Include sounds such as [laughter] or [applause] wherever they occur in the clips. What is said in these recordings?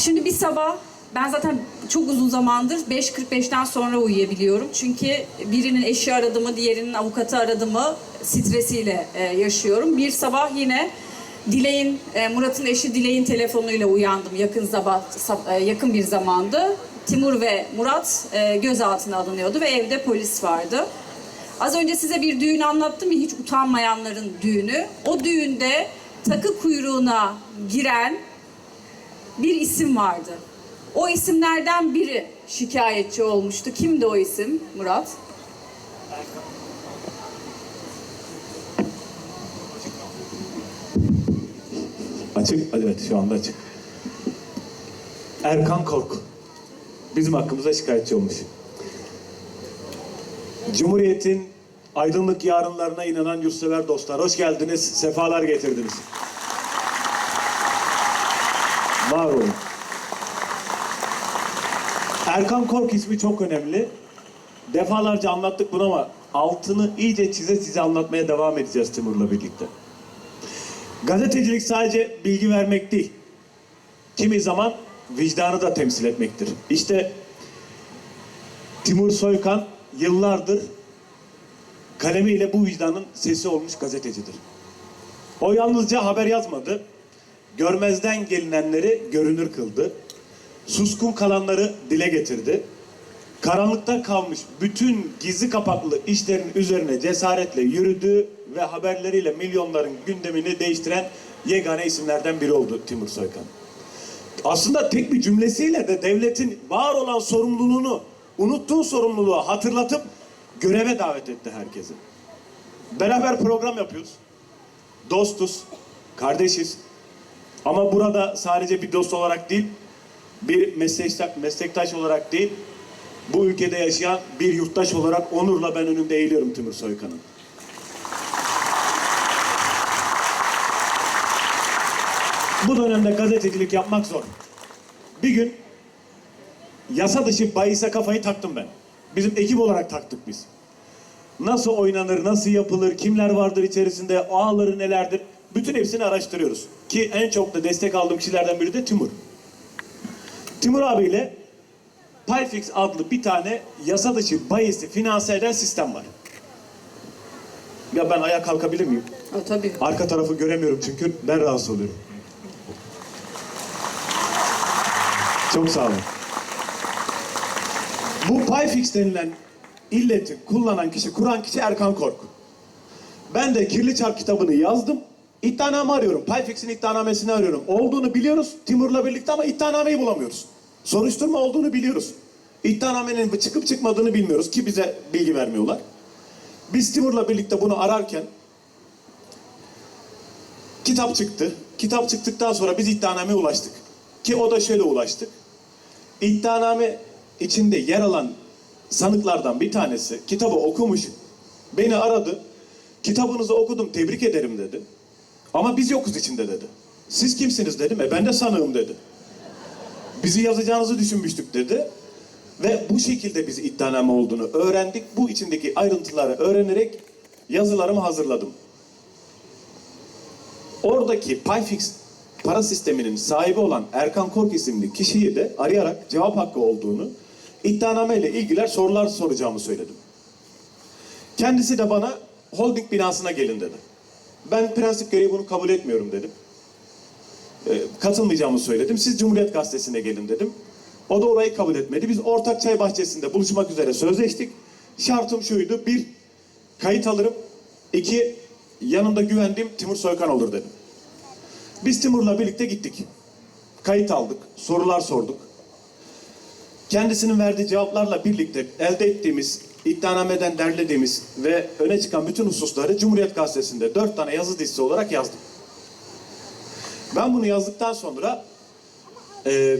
Şimdi bir sabah ben zaten çok uzun zamandır 5.45'ten sonra uyuyabiliyorum. Çünkü birinin eşi aradı mı, diğerinin avukatı aradı mı stresiyle e, yaşıyorum. Bir sabah yine Dilek'in, e, Murat'ın eşi Dilek'in telefonuyla uyandım yakın sabah, sab- e, yakın bir zamandı. Timur ve Murat e, gözaltına alınıyordu ve evde polis vardı. Az önce size bir düğün anlattım ya hiç utanmayanların düğünü. O düğünde takı kuyruğuna giren bir isim vardı. O isimlerden biri şikayetçi olmuştu. Kimdi o isim Murat? Açık, evet şu anda açık. Erkan Kork. Bizim hakkımıza şikayetçi olmuş. Cumhuriyet'in aydınlık yarınlarına inanan yurtsever dostlar. Hoş geldiniz, sefalar getirdiniz. Var olun. Erkan Kork ismi çok önemli. Defalarca anlattık bunu ama altını iyice çize çize anlatmaya devam edeceğiz Timur'la birlikte. Gazetecilik sadece bilgi vermek değil. Kimi zaman vicdanı da temsil etmektir. İşte Timur Soykan yıllardır kalemiyle bu vicdanın sesi olmuş gazetecidir. O yalnızca haber yazmadı. Görmezden gelinenleri görünür kıldı. Suskun kalanları dile getirdi. Karanlıkta kalmış bütün gizli kapaklı işlerin üzerine cesaretle yürüdü ve haberleriyle milyonların gündemini değiştiren yegane isimlerden biri oldu Timur Soykan. Aslında tek bir cümlesiyle de devletin var olan sorumluluğunu, unuttuğu sorumluluğu hatırlatıp göreve davet etti herkesi. Beraber program yapıyoruz. Dostuz, kardeşiz. Ama burada sadece bir dost olarak değil, bir meslektaş, meslektaş olarak değil, bu ülkede yaşayan bir yurttaş olarak onurla ben önünde eğiliyorum Timur Soykan'ın. Bu dönemde gazetecilik yapmak zor. Bir gün yasa dışı bahise kafayı taktım ben. Bizim ekip olarak taktık biz. Nasıl oynanır, nasıl yapılır, kimler vardır içerisinde, ağları nelerdir, bütün hepsini araştırıyoruz. Ki en çok da destek aldığım kişilerden biri de Timur. Timur abiyle Payfix adlı bir tane yasa dışı bahisi finanse eden sistem var. Ya ben ayağa kalkabilir miyim? O tabii. Arka tarafı göremiyorum çünkü ben rahatsız oluyorum. Çok sağ olun. Bu Payfix denilen illeti kullanan kişi, kuran kişi Erkan Kork. Ben de Kirli Çark kitabını yazdım. İddianame arıyorum. Payfix'in iddianamesini arıyorum. Olduğunu biliyoruz Timur'la birlikte ama iddianameyi bulamıyoruz. Soruşturma olduğunu biliyoruz. İddianamenin çıkıp çıkmadığını bilmiyoruz ki bize bilgi vermiyorlar. Biz Timur'la birlikte bunu ararken kitap çıktı. Kitap çıktıktan sonra biz iddianameye ulaştık. Ki o da şöyle ulaştık. İddianame içinde yer alan sanıklardan bir tanesi kitabı okumuş. Beni aradı. Kitabınızı okudum tebrik ederim dedi. Ama biz yokuz içinde dedi. Siz kimsiniz dedim. E ben de sanığım dedi. Bizi yazacağınızı düşünmüştük dedi. Ve bu şekilde biz iddianame olduğunu öğrendik. Bu içindeki ayrıntıları öğrenerek yazılarımı hazırladım. Oradaki Payfix para sisteminin sahibi olan Erkan Kork isimli kişiyi de arayarak cevap hakkı olduğunu, iddianame ile ilgiler sorular soracağımı söyledim. Kendisi de bana holding binasına gelin dedi. Ben prensip gereği bunu kabul etmiyorum dedim. Ee, katılmayacağımı söyledim. Siz Cumhuriyet Gazetesi'ne gelin dedim. O da orayı kabul etmedi. Biz ortak çay bahçesinde buluşmak üzere sözleştik. Şartım şuydu. Bir, kayıt alırım. İki, yanımda güvendiğim Timur Soykan olur dedim. Biz Timur'la birlikte gittik. Kayıt aldık, sorular sorduk. Kendisinin verdiği cevaplarla birlikte elde ettiğimiz, iddianameden derlediğimiz ve öne çıkan bütün hususları Cumhuriyet Gazetesi'nde dört tane yazı dizisi olarak yazdım. Ben bunu yazdıktan sonra e,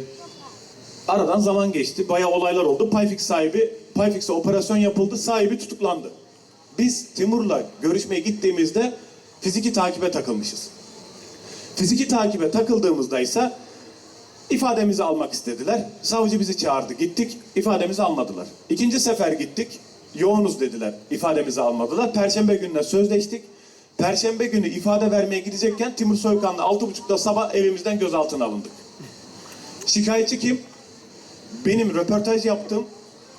aradan zaman geçti. Bayağı olaylar oldu. Payfix sahibi, Payfix'e operasyon yapıldı. Sahibi tutuklandı. Biz Timur'la görüşmeye gittiğimizde fiziki takibe takılmışız. Fiziki takibe takıldığımızda ise ifademizi almak istediler. Savcı bizi çağırdı. Gittik. ifademizi almadılar. İkinci sefer gittik. Yoğunuz dediler. ifademizi almadılar. Perşembe gününe sözleştik. Perşembe günü ifade vermeye gidecekken Timur Soykan'la altı buçukta sabah evimizden gözaltına alındık. Şikayetçi kim? Benim röportaj yaptığım,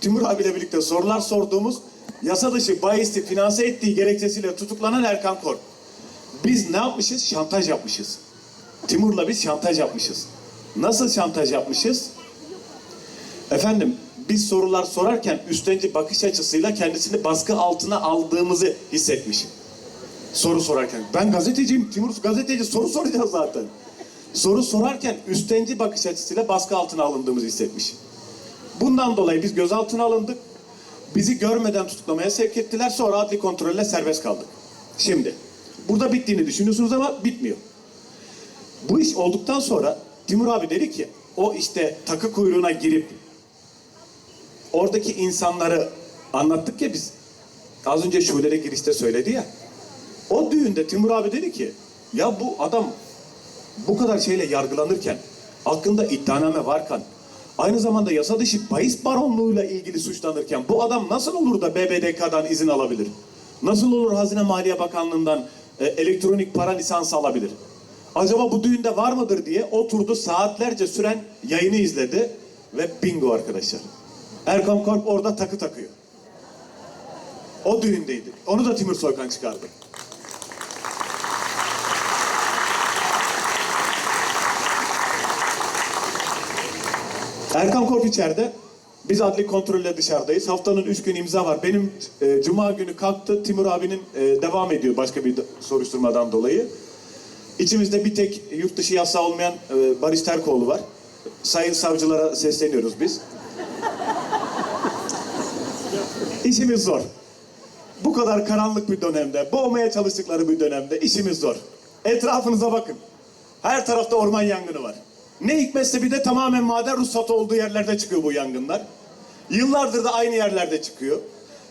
Timur abiyle birlikte sorular sorduğumuz, yasa dışı bahisi finanse ettiği gerekçesiyle tutuklanan Erkan Kork. Biz ne yapmışız? Şantaj yapmışız. Timur'la biz şantaj yapmışız. Nasıl şantaj yapmışız? Efendim biz sorular sorarken üstlenci bakış açısıyla kendisini baskı altına aldığımızı hissetmiş. Soru sorarken. Ben gazeteciyim. Timur gazeteci soru soracağız zaten. Soru sorarken üstlenci bakış açısıyla baskı altına alındığımızı hissetmiş. Bundan dolayı biz gözaltına alındık. Bizi görmeden tutuklamaya sevk ettiler. Sonra adli kontrolle serbest kaldık. Şimdi burada bittiğini düşünüyorsunuz ama bitmiyor. Bu iş olduktan sonra Timur abi dedi ki o işte takı kuyruğuna girip oradaki insanları anlattık ya biz. Az önce şulere girişte söyledi ya. O düğünde Timur abi dedi ki ya bu adam bu kadar şeyle yargılanırken hakkında iddianame varken aynı zamanda yasa dışı bahis baronluğuyla ilgili suçlanırken bu adam nasıl olur da BBDK'dan izin alabilir? Nasıl olur Hazine Maliye Bakanlığı'ndan e, elektronik para lisansı alabilir? Acaba bu düğünde var mıdır diye oturdu saatlerce süren yayını izledi ve bingo arkadaşlar. Erkan Kork orada takı takıyor. O düğündeydi. Onu da Timur Soykan çıkardı. Erkan Kork içeride. Biz adli kontrolle dışarıdayız. Haftanın üç gün imza var. Benim e, cuma günü kalktı. Timur abinin e, devam ediyor başka bir soruşturmadan dolayı. İçimizde bir tek yurt dışı yasağı olmayan e, Barış Terkoğlu var. Sayın savcılara sesleniyoruz biz. İşimiz zor. Bu kadar karanlık bir dönemde, boğmaya çalıştıkları bir dönemde işimiz zor. Etrafınıza bakın. Her tarafta orman yangını var. Ne hikmetse bir de tamamen maden ruhsatı olduğu yerlerde çıkıyor bu yangınlar. Yıllardır da aynı yerlerde çıkıyor.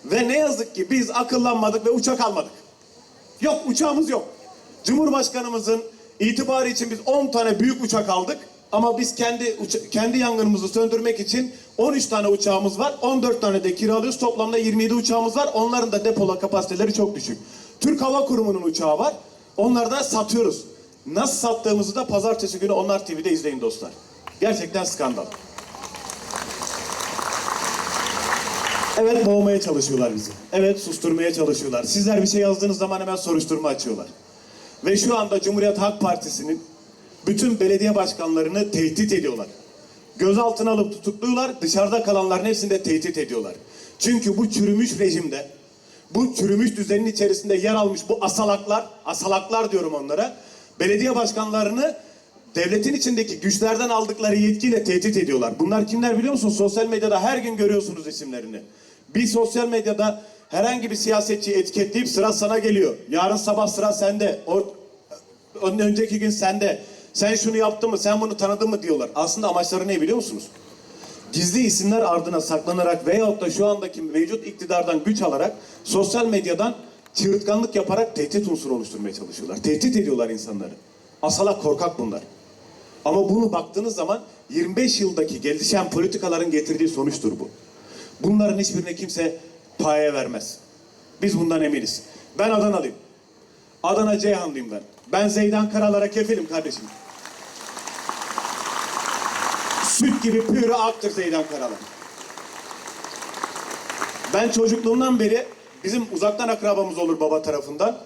Ve ne yazık ki biz akıllanmadık ve uçak almadık. Yok uçağımız yok. Cumhurbaşkanımızın itibarı için biz 10 tane büyük uçak aldık. Ama biz kendi kendi yangınımızı söndürmek için 13 tane uçağımız var. 14 tane de kiralıyoruz. Toplamda 27 uçağımız var. Onların da depola kapasiteleri çok düşük. Türk Hava Kurumu'nun uçağı var. Onları da satıyoruz. Nasıl sattığımızı da pazartesi günü Onlar TV'de izleyin dostlar. Gerçekten skandal. Evet boğmaya çalışıyorlar bizi. Evet susturmaya çalışıyorlar. Sizler bir şey yazdığınız zaman hemen soruşturma açıyorlar. Ve şu anda Cumhuriyet Halk Partisi'nin bütün belediye başkanlarını tehdit ediyorlar. Gözaltına alıp tutukluyorlar. Dışarıda kalanların hepsini de tehdit ediyorlar. Çünkü bu çürümüş rejimde, bu çürümüş düzenin içerisinde yer almış bu asalaklar, asalaklar diyorum onlara, belediye başkanlarını devletin içindeki güçlerden aldıkları yetkiyle tehdit ediyorlar. Bunlar kimler biliyor musun? Sosyal medyada her gün görüyorsunuz isimlerini. Bir sosyal medyada herhangi bir siyasetçiyi etiketleyip sıra sana geliyor. Yarın sabah sıra sende. O, ön- önceki gün sende. Sen şunu yaptın mı, sen bunu tanıdın mı diyorlar. Aslında amaçları ne biliyor musunuz? Gizli isimler ardına saklanarak veyahut da şu andaki mevcut iktidardan güç alarak sosyal medyadan çığırtkanlık yaparak tehdit unsuru oluşturmaya çalışıyorlar. Tehdit ediyorlar insanları. Asalak korkak bunlar. Ama bunu baktığınız zaman 25 yıldaki gelişen politikaların getirdiği sonuçtur bu. Bunların hiçbirine kimse paye vermez. Biz bundan eminiz. Ben Adanalıyım. Adana Ceyhanlıyım ben. Ben Zeydan Karalar'a kefilim kardeşim. Süt gibi pürü aktır Zeydan Karalar. Ben çocukluğumdan beri bizim uzaktan akrabamız olur baba tarafından.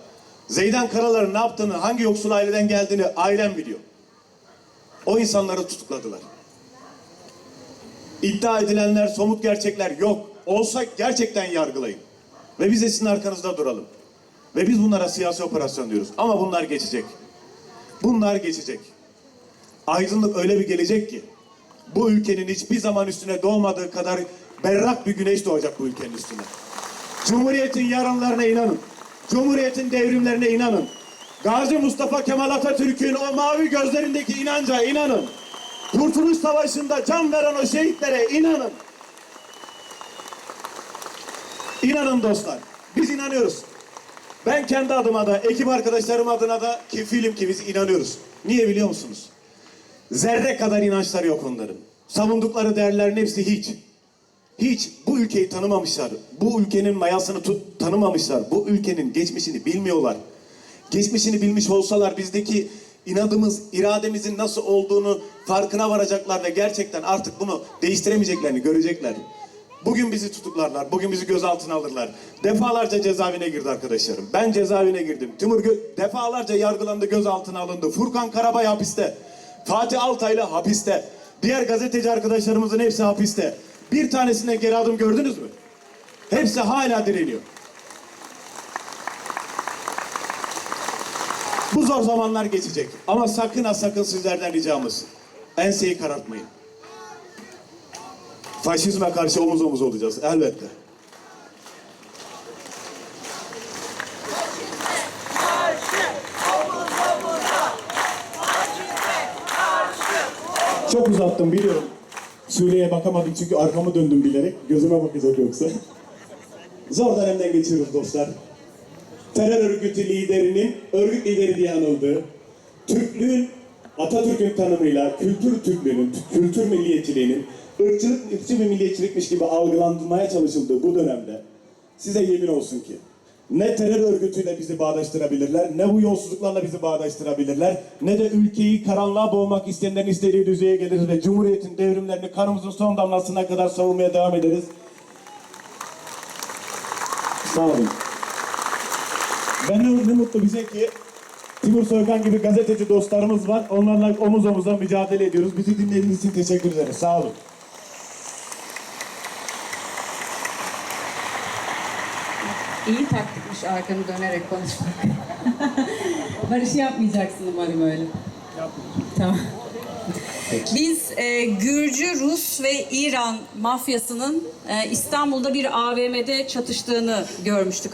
Zeydan Karalar'ın ne yaptığını, hangi yoksul aileden geldiğini ailem biliyor. O insanları tutukladılar. İddia edilenler, somut gerçekler yok. Olsa gerçekten yargılayın. Ve biz de sizin arkanızda duralım. Ve biz bunlara siyasi operasyon diyoruz. Ama bunlar geçecek. Bunlar geçecek. Aydınlık öyle bir gelecek ki bu ülkenin hiçbir zaman üstüne doğmadığı kadar berrak bir güneş doğacak bu ülkenin üstüne. Cumhuriyetin yarınlarına inanın. Cumhuriyetin devrimlerine inanın. Gazi Mustafa Kemal Atatürk'ün o mavi gözlerindeki inanca inanın. Kurtuluş Savaşı'nda can veren o şehitlere inanın. İnanın dostlar. Biz inanıyoruz. Ben kendi adıma da, ekip arkadaşlarım adına da kefilim ki biz inanıyoruz. Niye biliyor musunuz? Zerre kadar inançları yok onların. Savundukları değerlerin hepsi hiç. Hiç bu ülkeyi tanımamışlar. Bu ülkenin mayasını tut, tanımamışlar. Bu ülkenin geçmişini bilmiyorlar. Geçmişini bilmiş olsalar bizdeki inadımız, irademizin nasıl olduğunu farkına varacaklar ve gerçekten artık bunu değiştiremeyeceklerini görecekler. Bugün bizi tutuklarlar, bugün bizi gözaltına alırlar. Defalarca cezaevine girdi arkadaşlarım. Ben cezaevine girdim. Timur Gö- defalarca yargılandı, gözaltına alındı. Furkan Karabay hapiste. Fatih Altaylı hapiste. Diğer gazeteci arkadaşlarımızın hepsi hapiste. Bir tanesinden geri adım gördünüz mü? Hepsi hala direniyor. Bu zor zamanlar geçecek. Ama sakın ha sakın sizlerden ricamız. Enseyi karartmayın. Faşizme karşı omuz omuz olacağız elbette. Çok uzattım biliyorum. Suriye'ye bakamadım çünkü arkamı döndüm bilerek. Gözüme bakacak yoksa. Zor dönemden geçiyoruz dostlar. Terör örgütü liderinin örgüt lideri diye anıldığı, Türklüğün Atatürk'ün tanımıyla kültür Türklüğünün, kültür milliyetçiliğinin ırkçılık, ırkçı bir milliyetçilikmiş gibi algılandırmaya çalışıldığı bu dönemde size yemin olsun ki ne terör örgütüyle bizi bağdaştırabilirler, ne bu yolsuzluklarla bizi bağdaştırabilirler, ne de ülkeyi karanlığa boğmak isteyenlerin istediği düzeye geliriz ve Cumhuriyet'in devrimlerini kanımızın son damlasına kadar savunmaya devam ederiz. Sağ olun. Ben ne, ne mutlu bize ki Timur Soykan gibi gazeteci dostlarımız var. Onlarla omuz omuza mücadele ediyoruz. Bizi dinlediğiniz için teşekkür ederiz. Sağ olun. İyi taktikmiş arkanı dönerek konuşmak. [laughs] Barış'ı yapmayacaksın umarım öyle. Tamam. Biz e, Gürcü, Rus ve İran mafyasının e, İstanbul'da bir AVM'de çatıştığını görmüştük.